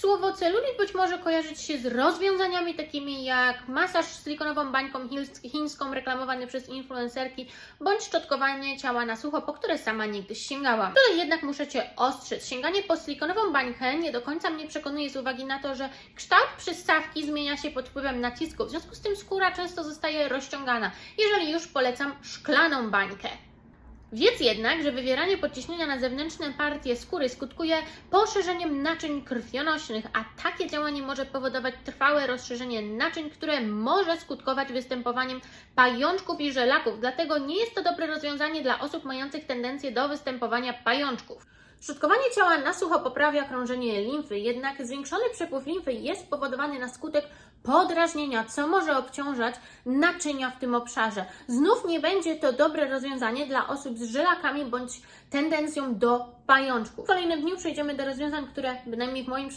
Słowo celulit być może kojarzyć się z rozwiązaniami takimi jak masaż silikonową bańką chińską reklamowany przez influencerki, bądź szczotkowanie ciała na sucho, po które sama niegdyś sięgałam. Tutaj jednak muszę Cię ostrzec. Sięganie po silikonową bańkę nie do końca mnie przekonuje z uwagi na to, że kształt przystawki zmienia się pod wpływem nacisku. W związku z tym skóra często zostaje rozciągana. Jeżeli już polecam szklaną bańkę. Wiedz jednak, że wywieranie podciśnienia na zewnętrzne partie skóry skutkuje poszerzeniem naczyń krwionośnych, a takie działanie może powodować trwałe rozszerzenie naczyń, które może skutkować występowaniem pajączków i żelaków. Dlatego nie jest to dobre rozwiązanie dla osób mających tendencję do występowania pajączków. Szczotkowanie ciała na sucho poprawia krążenie limfy, jednak zwiększony przepływ limfy jest spowodowany na skutek podrażnienia, co może obciążać naczynia w tym obszarze. Znów nie będzie to dobre rozwiązanie dla osób z żelakami bądź tendencją do pajączków. W kolejnym dniu przejdziemy do rozwiązań, które bynajmniej w moim przypadku